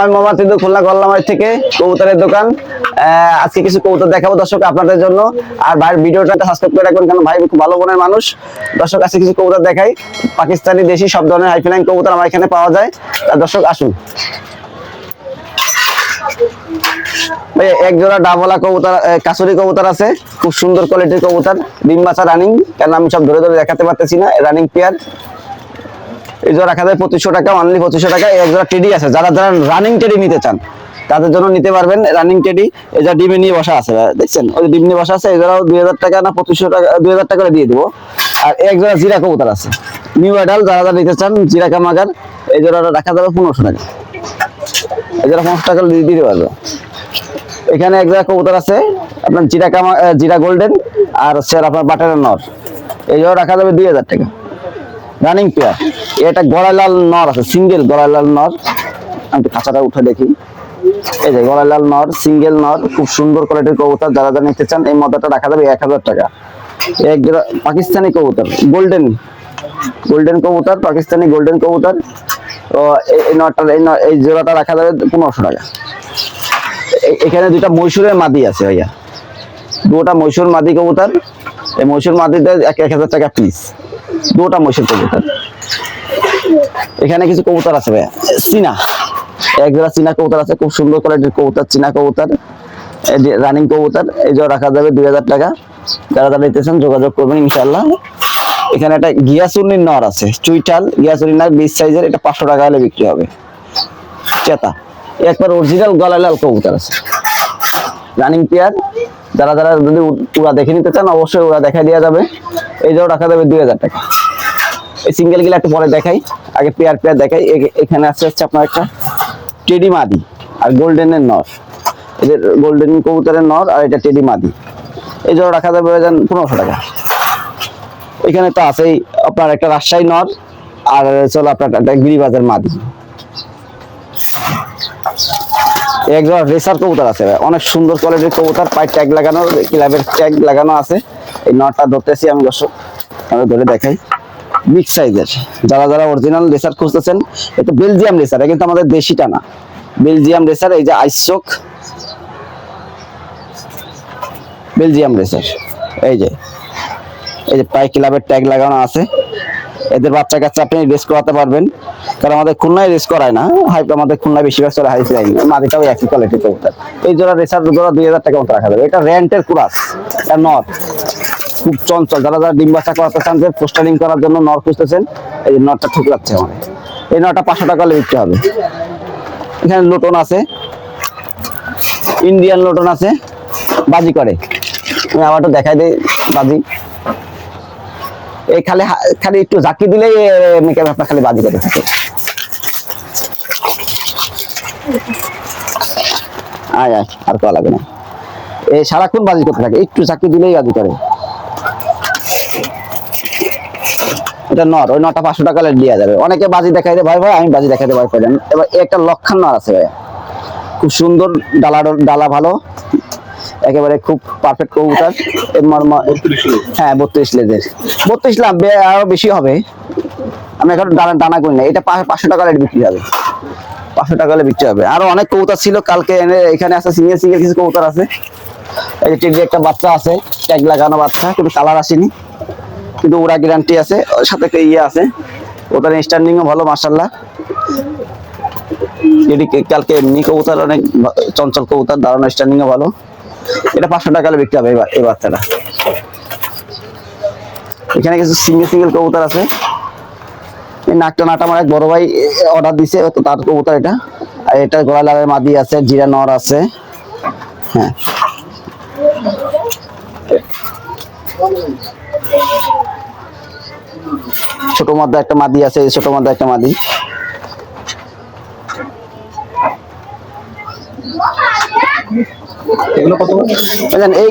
আমি মোহাম্মদ সিদ্ধু খুলনা গল্লামারি থেকে কবুতরের দোকান। আজকে কিছু কবুতর দেখাবো দর্শক আপনাদের জন্য। আর ভাইয়ের ভিডিওটা সাবস্ক্রাইব করে রাখবেন, কারণ ভাই খুব ভালো মনের মানুষ। দর্শক, আজকে কিছু কবুতর দেখাই। পাকিস্তানি, দেশি, সব ধরনের হাইফিলাইন কবুতর আমার এখানে পাওয়া যায়। দর্শক, আসুন। এক জোড়া ডাবলা কবুতর কাসুরি কবুতর আছে। খুব সুন্দর কোয়ালিটির কবুতর। ডিম বাচ্চা রানিং কেন আমি সব ধরে ধরে দেখাতে পারতেছি না। রানিং পেয়ার এই জোড়া রাখা যায় পঁচিশশো টাকা অনলি পঁচিশশো টাকা এক জোড়া টেডি আছে। যারা যারা রানিং টেডি নিতে চান, তাদের জন্য নিতে পারবেন রানিং টেডি। এই যা ডিমে নিয়ে বসা আছে, দেখছেন? ওই ডিম নিয়ে বসা আছে জোড়াও দুই হাজার টাকা না পঁচিশশো টাকা, দুই হাজার টাকা করে দিয়ে দেবো। আর এক জোড়া জিরা কবুতর আছে। নিউ অ্যাডাল যারা যারা নিতে চান, জিরা কামাগার, এই জোড়াটা রাখা যাবে পনেরোশো টাকা। এই জোড়া পনেরোশো টাকা দিতে পারবে। এখানে এক জায়গায় কবুতর আছে, আপনার জিরা কামা জিরা গোল্ডেন আর হচ্ছে আপনার বাটারের নর এই জন্য রাখা যাবে দুই হাজার টাকা। রানিং পেয়ার এটা গড়াই লাল নর আছে, সিঙ্গেল গড়াই লাল নর। আমি একটু খাঁচাটা উঠে দেখি। এই যে গড়াই লাল নর, সিঙ্গেল নর, খুব সুন্দর কোয়ালিটির কবুতর। যারা যারা নিতে চান, এই মদাটা রাখা যাবে এক হাজার টাকা। এক পাকিস্তানি কবুতর, গোল্ডেন। গোল্ডেন কবুতর, পাকিস্তানি গোল্ডেন কবুতর। তো এই- নটটা এই এই জোড়াটা রাখা যাবে পনেরোশো টাকা। এখানে দুটা মৈশুরের মাদি আছে ভাইয়া। দুটা মৈশুর মাদি কবুতর। এই মৈশুর মাদিতে এক এক হাজার টাকা পিস দুটা মৈশুর কবুতর। এখানে কিছু কবুতর আছে ভাইয়া। চীনা। এক জোড়া চীনা কবুতর আছে, খুব সুন্দর কোয়ালিটির কবুতর, চীনা কবুতর। রানিং কবুতর, এই জোড়া রাখা যাবে দুই হাজার টাকা। যারা যারা নিতেছেন যোগাযোগ করবেন ইনশাল্লাহ এখানে একটা গিয়াসুর্নির নর আছে, চুইটাল। গিয়াসুর্নির নর বিশ সাইজের এটা পাঁচশো টাকা হলে বিক্রি হবে। চেতা। একবার অরিজিনাল গলা লাল কবুতর আছে। রানিং পেয়ার যারা যারা যদি উড়া দেখে নিতে চান, অবশ্যই ওরা দেখা দেওয়া যাবে। এই যাও রাখা যাবে দুই হাজার টাকা। এই সিঙ্গেল গিলা একটু পরে দেখাই। আগে পেয়ার পেয়ার দেখাই। এখানে আছে হচ্ছে আপনার একটা টেডি মাদি আর গোল্ডেনের নর। এদের গোল্ডেন কবুতরের নর আর এটা টেডি মাদি। এই জন্য রাখা যাবে পনেরোশো টাকা। এখানে তো আছেই আপনার একটা রাজশাহী নর আর চলো আপনার একটা গিরিবাজার মাদি। একজন রেসার কবুতর আছে অনেক সুন্দর কোয়ালিটির কবুতর, পায়ে ট্যাগ লাগানো, ক্লাবের ট্যাগ লাগানো আছে। এই নটটা ধরতেছি আমি দর্শক ধরে দেখাই। বিগ সাইজের। যারা যারা অরিজিনাল রেসার খুঁজতেছেন, এটা বেলজিয়াম রেসার কিন্তু আমাদের দেশিটা না বেলজিয়াম রেসার এই যে আইসচোক বেলজিয়াম রেসার এই যে। এই যে পায়ে ক্লাবের ট্যাগ লাগানো আছে। এদের বাচ্চা কাচ্চা আপনি রেস করাতে পারবেন। কারণ আমাদের খুলনায় রেস করায় না। হাইপ আমাদের খুলনায় বেশিরভাগ চলে হাই লাইন মাদিটাও একই কোয়ালিটির কবুতর এই জোড়া রেসার জোড়া দুই হাজার টাকা মতো রাখা যাবে। এটা রেন্টের কুরাস এটা নর খুব চঞ্চল। যারা যারা ডিম বাচ্চা করাতে চান, যে পোস্টারিং করার জন্য নর খুঁজতেছেন, এই যে নরটা ঠুকরাচ্ছে আমাদের এই নরটা পাঁচশো টাকা বিক্রি হবে। এখানে লোটন আছে। ইন্ডিয়ান লোটন আছে। বাজি করে। আমি আবার একটু দেখাই দিই বাজি। এই খালি খালি একটু ঝাঁকি দিলেই মেকআপ আপনার খালি বাজি করে থাকে। আয় আয়, আর কয়া লাগে না। এই সারাক্ষণ বাজি করতে থাকে। একটু চাকরি দিলেই বাজি করে। এটা নর ওই নটা পাঁচশো টাকা যাবে। অনেকে বাজি দেখাই দেয় ভাই ভাই আমি বাজি দেখাইতে ভয় এবার একটা লক্ষণ নর আছে ভাই। খুব সুন্দর ডালা ডালা ভালো। একেবারে খুব পারফেক্ট কবুতর। হ্যাঁ বত্রিশ লেজের। বত্রিশ লাভ আরও বেশি হবে। আমি এখন ডানা করি না। এটা পাঁচশো টাকা রেট বিক্রি হবে। পাঁচশো টাকা বিক্রি হবে। আরও অনেক কবুতর ছিল। কালকে এনে এখানে আছে সিঙ্গেল সিঙ্গেল কিছু কবুতর আছে। এই যে একটা বাচ্চা আছে। ট্যাগ লাগানো বাচ্চা কিন্তু কালার আসেনি। কিন্তু ওরা গ্যারান্টি আছে, ওর সাথে একটা ইয়ে আছে। ওটার স্ট্যান্ডিংও ভালো মার্শাল্লাহ এদিকে কালকে এমনি কবুতার অনেক চঞ্চল কবুতর, দারুণ স্ট্যান্ডিংও ভালো। এটা পাঁচশো টাকা বিক্রি হবে বা- এই বাচ্চাটা এখানে কিছু সিঙ্গেল সিঙ্গেল কবুতর আছে। নাকটা নাটা আমার এক বড় ভাই অর্ডার দিছে, তো তার কবুতর এটা। আর এটা গোড়া লালের মাদি আছে, জিরা নর আছে। হ্যাঁ। ছোট মধ্যে একটা মাদি আছে ছোট মধ্যে একটা মাদি।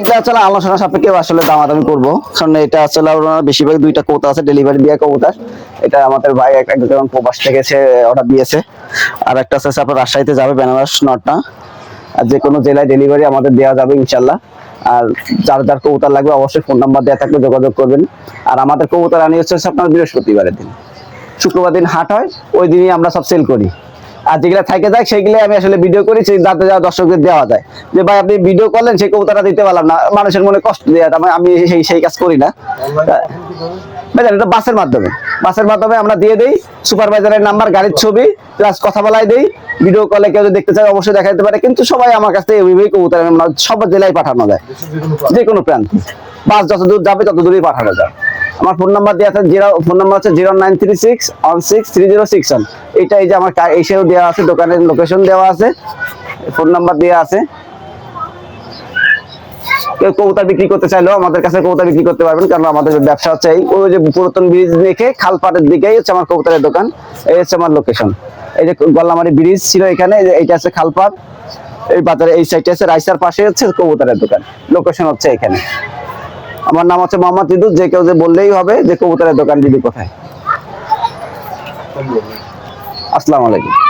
কত আসলে আলোচনা সাপেক্ষে আসলে দামাদামি করব। কারণ এটা আসলে বেশিরভাগ দুইটা কবুতর আছে ডেলিভারি দেওয়া কবুতর। এটা আমাদের ভাই এক একজন প্রবাস থেকে সে অর্ডার দিয়েছে। আর একটা আছে আপনার রাজশাহীতে যাবে বেনারস নটটা। আর যে কোনো জেলায় ডেলিভারি আমাদের দেওয়া যাবে ইনশাল্লাহ। আর যার যার কবুতর লাগবে অবশ্যই ফোন নাম্বার দেওয়া থাকলে যোগাযোগ করবেন। আর আমাদের কবুতর আনি হচ্ছে আপনার বৃহস্পতিবারের দিন। শুক্রবার দিন হাট হয়, ওই দিনই আমরা সব সেল করি। আর যেগুলো থাকে যায় সেগুলো আমি আসলে ভিডিও করি, সেই দাঁতে যাওয়া দর্শকদের দেওয়া যায়। যে ভাই আপনি ভিডিও করলেন, সেই কবুতরটা দিতে পারলাম না। মানুষের মনে কষ্ট দেওয়া আমি আমি সেই সেই কাজ করি না। বুঝলেন এটা বাসের মাধ্যমে। বাসের মাধ্যমে আমরা দিয়ে দেই সুপারভাইজারের নাম্বার গাড়ির ছবি প্লাস কথা বলাই দেই। ভিডিও কলে কেউ দেখতে চায়, অবশ্যই দেখা যেতে পারে। কিন্তু সবাই আমার কাছ থেকে সব জেলায় পাঠানো যায়। যে কোনো প্রান্তে। বাস যত দূর যাবে, তত দূরই পাঠানো যায়। আমার ফোন নাম্বার দেওয়া আছে জিরো ফোন নাম্বার আছে zero nine three six one six three zero six one এইটা এই যে আমার এসেও দেওয়া আছে, দোকানের লোকেশন দেওয়া আছে। ফোন নাম্বার দেওয়া আছে। কেউ কবুতর বিক্রি করতে চাইলেও আমাদের কাছে কবুতর বিক্রি করতে পারবেন, কারণ আমাদের ব্যবসা হচ্ছে ওই যে পুরাতন ব্রিজ দেখে খালপাটের দিকেই হচ্ছে আমার কবুতরের দোকান, এই হচ্ছে আমার লোকেশন এই যে গল্লামারি ব্রিজ ছিল এখানে এইটা আছে খালপাট, এই বাজারে এই সাইডে আছে, রাইসার পাশে হচ্ছে কবুতরের দোকান লোকেশন হচ্ছে এখানে। আমার নাম হচ্ছে মোহাম্মদ ইদুস, যে কেউ যে বললেই হবে যে কবুতরের দোকান দিদি কোথায়। আসসালামু আলাইকুম।